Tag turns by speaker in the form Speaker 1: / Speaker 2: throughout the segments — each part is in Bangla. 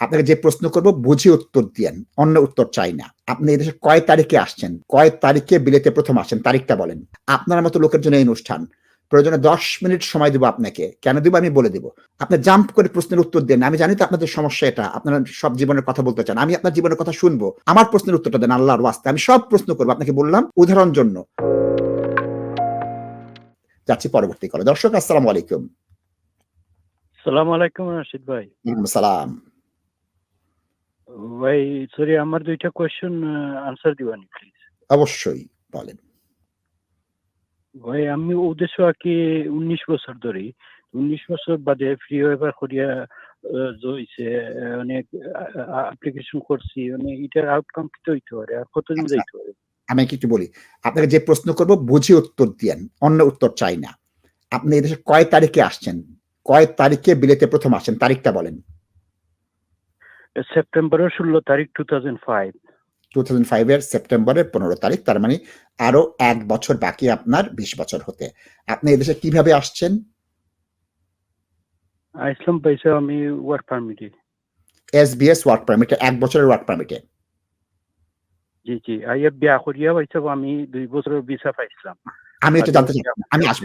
Speaker 1: আপনাকে যে প্রশ্ন করব বুঝে উত্তর দিয়েন অন্য উত্তর চাই না। আপনি এদেশে কয় তারিখে আসছেন? কয় তারিখে বিলেতে প্রথম আসেন তারিখটা বলেন। আপনার মতো লোকের জন্য এই অনুষ্ঠান। প্রয়োজনে দশ মিনিট সময় দেবো আপনাকে। কেন দেবো আমি বলে দেবো। আপনি জাম্প করে প্রশ্নের উত্তর দেন। আমি জানি তো আপনাদের সমস্যা এটা। আপনারা সব জীবনের কথা বলতে চান। আমি আপনার জীবনের কথা শুনব। আমার প্রশ্নের উত্তরটা দেন আল্লাহর ওয়াস্তে। আমি সব প্রশ্ন করব আপনাকে বললাম উদাহরণ জন্য। যাচ্ছি পরবর্তী কলে। দর্শক আসসালামু আলাইকুম।
Speaker 2: সালাম আলাইকুম রাশিদ ভাই।
Speaker 1: সালাম
Speaker 2: ভাই সরি আমার দুইটা কোয়েশ্চেন আনসার দিবানি প্লিজ
Speaker 1: অবশ্যই বলেন।
Speaker 2: ভাই আমি উদ্দেশ্য আর কি উনিশ বছর ধরে উনিশ বছর বাদে ফ্রি ওয়েবার করিয়া জইছে অনেক অ্যাপ্লিকেশন করছি মানে এটার আউটকাম কি হইতে পারে আর কতদিন
Speaker 1: আচ্ছা।
Speaker 2: যাইতে পারে?
Speaker 1: আমি কি একটু বলি আপনাকে যে প্রশ্ন করব বুঝে উত্তর দিয়েন অন্য উত্তর চাই না। আপনি এদেশে কয় তারিখে আসছেন? কয় তারিখে বিলেতে প্রথম আসেন তারিখটা বলেন।
Speaker 2: সেপ্টেম্বরের ষোলো তারিখ two thousand five
Speaker 1: two thousand ফাইভের সেপ্টেম্বরের পনেরো তারিখ তার মানে আরও এক বছর বাকি আপনার বিশ বছর হতে। আপনি এদেশে কীভাবে আসছেন?
Speaker 2: আসলাম পাইছে আমি ওয়ার্ক পারমিটে
Speaker 1: এস বিএস ওয়ার্ক পারমিটে এক বছরের ওয়ার্ক পারমিটে
Speaker 2: জি জি আইয়া বিয়া করিয়া পাইছে আমি দুই বছরের ভিসা পাইছিলাম।
Speaker 1: আমি এটা জানতে চাই। আমি আসব।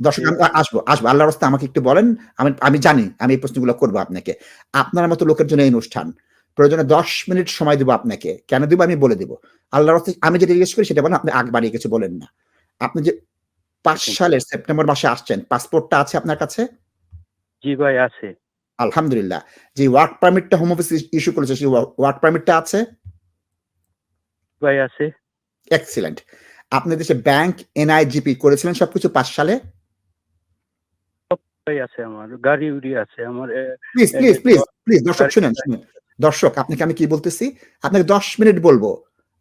Speaker 1: দর্শক আমি আসব আসব। আল্লাহর রাস্তা আমাকে একটু বলেন আমি আমি জানি আমি এই প্রশ্নগুলো করব আপনাকে। আপনার মতো লোকের জন্য এই অনুষ্ঠান প্রয়োজনে দশ মিনিট সময় দেবো আপনাকে। কেন দেবো আমি বলে দেবো। আল্লাহর রাস্তে আমি যেটা জিজ্ঞেস করি সেটা বলেন আপনি আগ বাড়িয়ে কিছু বলেন না। আপনি যে পাঁচ সালের সেপ্টেম্বর মাসে আসছেন পাসপোর্টটা আছে আপনার কাছে?
Speaker 2: জি ভাই আছে।
Speaker 1: আলহামদুলিল্লাহ। যে ওয়ার্ক পারমিটটা হোম অফিস ইস্যু করেছে সেই ওয়ার্ক পারমিটটা আছে?
Speaker 2: ভাই আছে।
Speaker 1: এক্সিলেন্ট। আপনি দেশে ব্যাংক এনআইজিপি করেছিলেন সবকিছু পাঁচ সালে?
Speaker 2: আছে আমার গাড়ি উড়ি আছে আমার
Speaker 1: প্লিজ প্লিজ প্লিজ প্লিজ দর্শক শুনেন শুনেন। দর্শক আপনাকে আমি কি বলতেছি? আপনাকে দশ মিনিট বলব।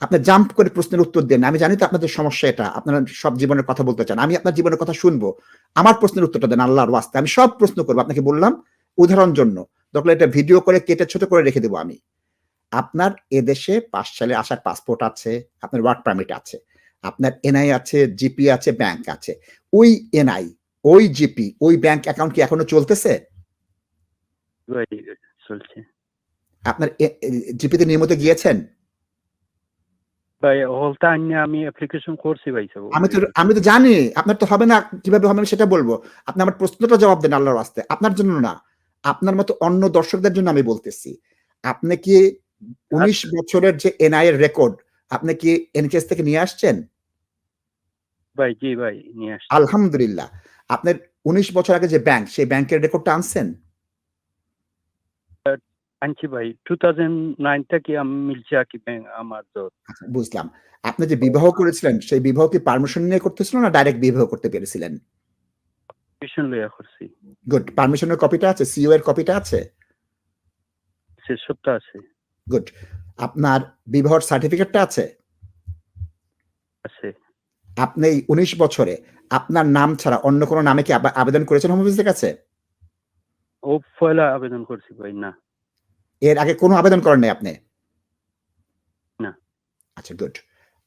Speaker 1: আপনি জাম্প করে প্রশ্নের উত্তর দেন। আমি জানি তো আপনাদের সমস্যা এটা। আপনারা সব জীবনের কথা বলতে চান। আমি আপনার জীবনের কথা শুনব। আমার প্রশ্নের উত্তরটা দেন আল্লাহর ওয়াস্তে। আমি সব প্রশ্ন করব। আপনাকে বললাম উদাহরণ জন্য। দরকার এটা ভিডিও করে কেটে ছোট করে রেখে দেবো আমি। আপনার এদেশে পাঁচ সালে আসার পাসপোর্ট আছে। আপনার ওয়ার্ক পারমিট আছে। আপনার এনআই আছে জিপি আছে ব্যাংক আছে। ওই এনআই ওই জিপি ওই ব্যাংক অ্যাকাউন্ট কি এখনও চলতেছে?
Speaker 2: চলছে।
Speaker 1: আপনার জিপিতে নিয়মিত গিয়েছেন?
Speaker 2: ভাই আমি অ্যাপ্লিকেশন করছি ভাই
Speaker 1: আমি তো আমি তো জানি আপনার তো হবে না কীভাবে হবে আমি সেটা বলব। আপনি আমার প্রশ্নটা জবাব দেন আল্লাহর রাস্তে আপনার জন্য না আপনার মতো অন্য দর্শকদের জন্য আমি বলতেছি। আপনি কি উনিশ বছরের যে এনআই এর রেকর্ড আপনি কি এনকেএস থেকে নিয়ে আসছেন?
Speaker 2: ভাই জি ভাই নিয়ে আসছি।
Speaker 1: আলহামদুলিল্লাহ। আপনার উনিশ বছর আগে যে ব্যাংক সেই ব্যাংকের রেকর্ডটা আনছেন?
Speaker 2: আনছি ভাই। টু থাউজেন্ড থেকে আমি মিলছে আর কি ব্যাংক আমার তো।
Speaker 1: আচ্ছা, বুঝলাম। আপনি যে বিবাহ করেছিলেন সেই বিবাহ কি পারমিশন নিয়ে করতেছিল না ডাইরেক্ট বিবাহ করতে পেরেছিলেন?
Speaker 2: টিউশন লইয়া করছি।
Speaker 1: গুড পারমিশনের কপিটা আছে? সিও এর কপিটা আছে?
Speaker 2: সে সপ্তাহ আছে।
Speaker 1: গুড আপনার বিবাহর সার্টিফিকেটটা আছে?
Speaker 2: আছে।
Speaker 1: আপনি উনিশ বছরে আপনার নাম ছাড়া অন্য কোনো নামে কি আবেদন করেছেন হোম অফিসের কাছে?
Speaker 2: ও পয়লা আবেদন করছি ভাই না।
Speaker 1: এর আগে কোনো আবেদন করেন নাই আপনি?
Speaker 2: না।
Speaker 1: আচ্ছা গুড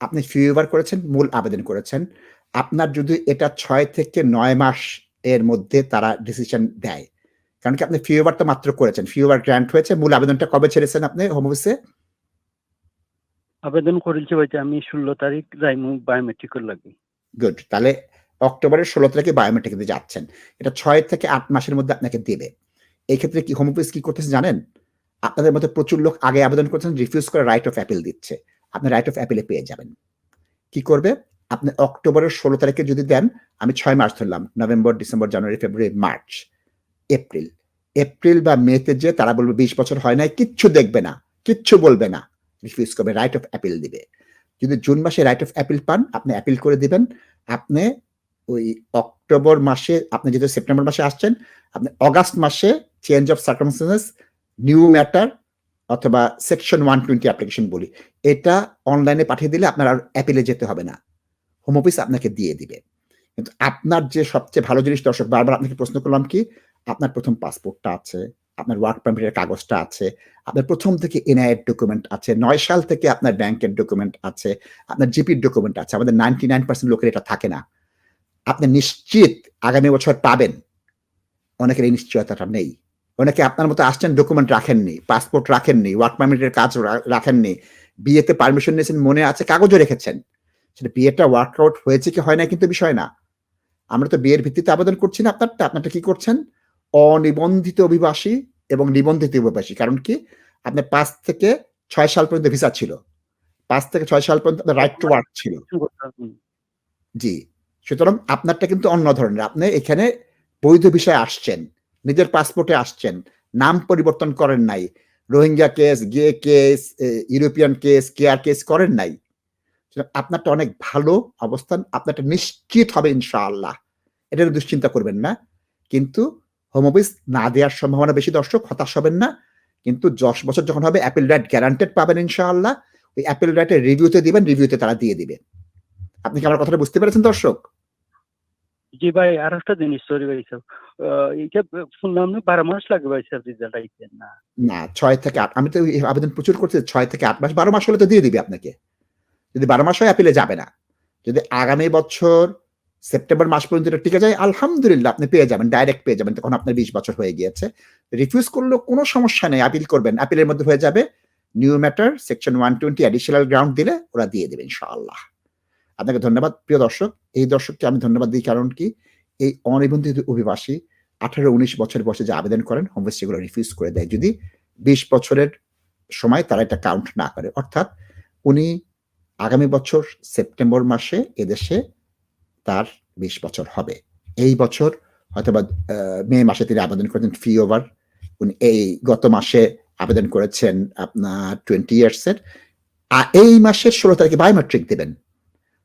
Speaker 1: আপনি ফিউবার করেছেন মূল আবেদন করেছেন। আপনার যদি এটা ছয় থেকে নয় মাস এর মধ্যে তারা ডিসিশন দেয় কারণ কি আপনি ফিউবার তো মাত্র করেছেন ফিউবার গ্র্যান্ট হয়েছে মূল আবেদনটা কবে ছেড়েছেন আপনি হোম অফিসে
Speaker 2: আবেদন করেছি ভাই আমি ষোলো তারিখ যাইমু বায়োমেট্রিক লাগে।
Speaker 1: গুড তাহলে অক্টোবরের ষোলো তারিখে বায়োমেট্রিক দিতে যাচ্ছেন। এটা ছয় থেকে আট মাসের মধ্যে আপনাকে দেবে। এই ক্ষেত্রে কি হোম অফিস কি করতেছে জানেন? আপনাদের মধ্যে প্রচুর লোক আগে আবেদন করছেন রিফিউজ করে রাইট অফ অ্যাপিল দিচ্ছে। আপনি রাইট অফ অ্যাপিলে পেয়ে যাবেন। কি করবে? আপনি অক্টোবরের ষোলো তারিখে যদি দেন, আমি ছয় মাস ধরলাম, November, December, January, February, March, April. April বা মেতে যে তারা বলবে বিশ বছর হয় নাই, কিচ্ছু দেখবে না, কিচ্ছু বলবে না। রিফিউজ করবে রাইট অফ অ্যাপিল দিবে। যদি জুন মাসে রাইট অফ অ্যাপিল পান, আপনি অ্যাপিল করে দিবেন। আপনি ওই অক্টোবর মাসে, আপনি যেহেতু সেপ্টেম্বর মাসে আসছেন, আপনি অগাস্ট মাসে change of circumstances new matter অথবা সেকশন ওয়ান টোয়েন্টি অ্যাপ্লিকেশন বলি। এটা অনলাইনে পাঠিয়ে দিলে আপনার আর অ্যাপিলে যেতে হবে না। হোম অফিস আপনাকে দিয়ে দিবে। কিন্তু আপনার যে সবচেয়ে ভালো জিনিস, দর্শক, বারবার আপনাকে প্রশ্ন করলাম কি? আপনার প্রথম পাসপোর্টটা আছে। আপনার ওয়ার্ক পারমিটের কাগজটা আছে, আপনার প্রথম থেকে এনআইয়ের ডকুমেন্ট আছে, নয় সাল থেকে আপনার ব্যাংকের ডকুমেন্ট আছে, আপনার জিপির ডকুমেন্ট আছে, আমাদের নাইনটি নাইন পার্সেন্ট লোকের এটা থাকে না। আপনি নিশ্চিত আগামী বছর পাবেন। অনেকের এই নিশ্চয়তাটা নেই। অনেকে আপনার মতো আসছেন ডকুমেন্ট রাখেননি পাসপোর্ট রাখেননি ওয়ার্ক পারমিটের কাজ রাখেননি, বিয়েতে পারমিশন নিয়েছেন, মনে আছে, কাগজও রেখেছেন। সেটা বিয়েটা ওয়ার্কআউট হয়েছে কি হয় না কিন্তু বিষয় না। আমরা তো বিয়ের ভিত্তিতে আবেদন করছি না আপনারটা আপনারটা কি করছেন? অনিবন্ধিত অভিবাসী এবং নিবন্ধিত অভিবাসী। কারণ কি? আপনার পাঁচ থেকে ছয় সাল পর্যন্ত ভিসা ছিল। পাঁচ থেকে ছয় সাল পর্যন্ত রাইট টু ওয়ার্ক ছিল। জি। সুতরাং আপনারটা কিন্তু অন্য ধরনের। আপনি এখানে বৈধ বিষয়ে আসছেন, নিজের পাসপোর্টে আসছেন, নাম পরিবর্তন করেন নাই, Rohingya case gay case European case care case করেন নাই। আপনারটা অনেক ভালো অবস্থান, আপনারটা নিশ্চিত হবে ইনশাআল্লাহ। এটা দুশ্চিন্তা করবেন না। কিন্তু হোম অফিস না দেওয়ার সম্ভাবনা বেশি দর্শক হতাশ হবেন না। কিন্তু দশ বছর যখন হবে অ্যাপেল রাইট গ্যারান্টেড পাবেন ইনশাআল্লাহ। ওই অ্যাপেল রাইটের রিভিউতে দিবেন রিভিউতে তারা দিয়ে দিবে। আপনি কি আমার কথাটা বুঝতে পেরেছেন দর্শক?
Speaker 2: জি ভাই আর একটা জিনিস সরি ভাই স্যার এটা শুনলাম না বারো মাস লাগবে ভাই স্যার রেজাল্ট আইতে না?
Speaker 1: না ছয় থেকে আট আমি তো আবেদন প্রচুর করছি ছয় থেকে আট মাস বারো মাস হলে তো দিয়ে দিবে আপনাকে। যদি বারো মাস হয় অ্যাপিলে যাবে না। যদি আগামী বছর সেপ্টেম্বর মাস পর্যন্ত এটা টিকে যায়। আলহামদুলিল্লাহ, আপনি পেয়ে যাবেন ডাইরেক্ট পেয়ে যাবেন। তখন আপনার বিশ বছর হয়ে গিয়েছে। রিফিউজ করলেও কোনো সমস্যা নেই আপিল করবেন। আপিলের মধ্যে হয়ে যাবে new matter section one twenty additional ground দিলে ওরা দিয়ে দেবে ইনশাআল্লাহ। আপনাকে ধন্যবাদ। প্রিয় দর্শক, এই দর্শককে আমি ধন্যবাদ দিই কারণ কি? এই অনিবন্ধিত অভিবাসী আঠারো উনিশ বছর বয়সে যে আবেদন করেন হোম অফিস সেগুলো রিফিউজ করে দেয়। যদি বিশ বছরের সময় তারা এটা কাউন্ট না করে, অর্থাৎ উনি আগামী বছর সেপ্টেম্বর মাসে এদেশে তার বিশ বছর হবে। এই বছর হয়তোবা মে মাসে তিনি আবেদন করেছেন ফি ওভার। উনি এই গত মাসে আবেদন করেছেন আপনার টোয়েন্টি ইয়ার্সের আর এই মাসের ষোলো তারিখে বায়োমেট্রিক দেবেন।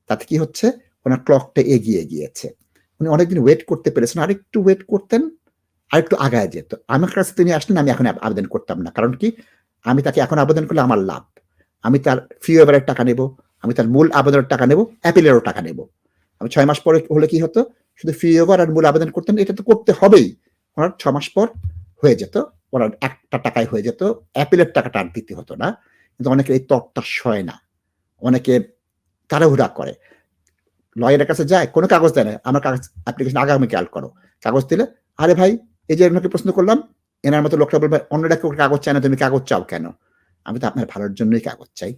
Speaker 1: তাতে কি হচ্ছে? ওনার ক্লকটা এগিয়ে গিয়েছে। উনি অনেকদিন ওয়েট করতে পেরেছেন। আরেকটু ওয়েট করতেন আরেকটু আগায় যেত। আমার কাছে তিনি আসলেন, আমি এখন আবেদন করতাম না। কারণ কি? আমি তাকে এখন আবেদন করলে আমার লাভ। আমি তার ফি ওভারের টাকা নেব, আমি তার মূল আবেদনের টাকা নেব অ্যাপিলেরও টাকা নেব। আমি ছয় মাস পরে হলে কি হতো? শুধু ফি ওভার আর মূল আবেদন করতেন এটা তো করতে হবেই। ওনার ছ মাস পর হয়ে যেত ওনার একটা টাকায় হয়ে যেত, অ্যাপেলের টাকাটা আর দিতে হতো না। কিন্তু অনেকে এই তরটা সয় না। অনেকে তাড়াহুড়া করে। লয়ারের কাছে যায়, কোনো কাগজ দেয় না। আমার কাগজ অ্যাপ্লিকেশন আগামীকাল করো। কাগজ দিলে, আরে ভাই, এই যে আপনাকে প্রশ্ন করলাম, এনার মতো লোকটা বলবে, অন্যরা কাগজ চায় না? তুমি কাগজ চাও কেন? আমি তো আপনার ভালোর জন্যই কাগজ চাই।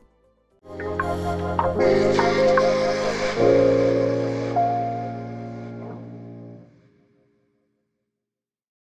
Speaker 3: Thank you.